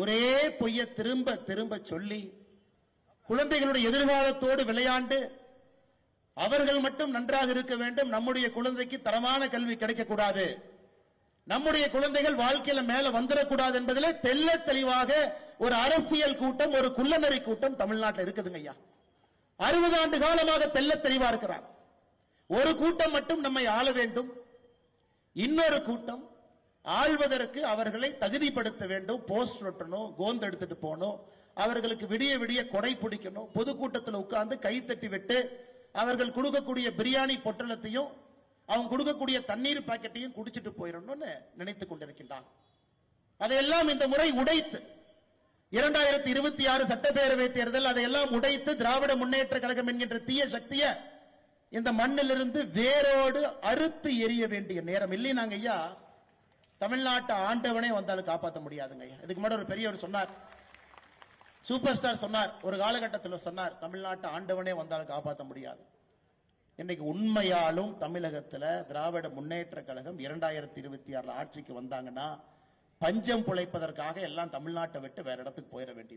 ஒரே பொய்ய திரும்ப திரும்ப சொல்லி குழந்தைகளுடைய எதிர்காலத்தோடு விளையாண்டு அவர்கள் மட்டும் நன்றாக இருக்க வேண்டும். நம்முடைய குழந்தைக்கு தரமான கல்வி கிடைக்கக்கூடாது. நம்முடைய குழந்தைகள் வாழ்க்கையில மேல வந்துடக்கூடாது என்பதில் தெல்ல தெளிவாக ஒரு அரசியல் கூட்டம் ஒரு குள்ளநெறி கூட்டம் தமிழ்நாட்டில் இருக்குதுங்க ஐயா. அறுபது ஆண்டு காலமாக தெல்ல தெளிவா இருக்கிறார். ஒரு கூட்டம் மட்டும் நம்மை ஆள வேண்டும். இன்னொரு கூட்டம் ஆள்வதற்கு அவர்களை தகுதிப்படுத்த வேண்டும். போஸ்ட் ஒட்டணும் கோந்து எடுத்துட்டு போகணும் அவர்களுக்கு விடிய விடிய கொடை பிடிக்கணும். பொதுக்கூட்டத்தில் உட்கார்ந்து கை தட்டி விட்டு அவர்கள் கொடுக்கக்கூடிய பிரியாணி பொட்டலத்தையும் அவங்க கொடுக்கக்கூடிய தண்ணீர் பாக்கெட்டையும் குடிச்சிட்டு போயிடணும்னு நினைத்துக் கொண்டிருக்கின்றான் அதையெல்லாம் இந்த முறை உடைத்து இரண்டாயிரத்தி இருபத்தி ஆறு சட்டப்பேரவை தேர்தல் அதையெல்லாம் உடைத்து திராவிட முன்னேற்ற கழகம் என்கின்ற தீய சக்தியை இந்த மண்ணிலிருந்து வேரோடு அறுத்து எரிய வேண்டிய நேரம். இல்லை நாங்க ஐயா தமிழ்நாட்டை ஆண்டவனே வந்தாலும் காப்பாற்ற முடியாதுங்க இதுக்கு முன்னாடி ஒரு பெரியவர் சொன்னார். சூப்பர் ஸ்டார் சொன்னார். ஒரு காலகட்டத்தில் சொன்னார் தமிழ்நாட்டை ஆண்டவனே வந்தாலும் காப்பாற்ற முடியாது. இன்னைக்கு உண்மையாலும் தமிழகத்தில் திராவிட முன்னேற்ற கழகம் இரண்டாயிரத்தி இருபத்தி ஆறுல ஆட்சிக்கு வந்தாங்கன்னா பஞ்சம் பிழைப்பதற்காக எல்லாம் தமிழ்நாட்டை விட்டு வேற இடத்துக்கு போயிட வேண்டியது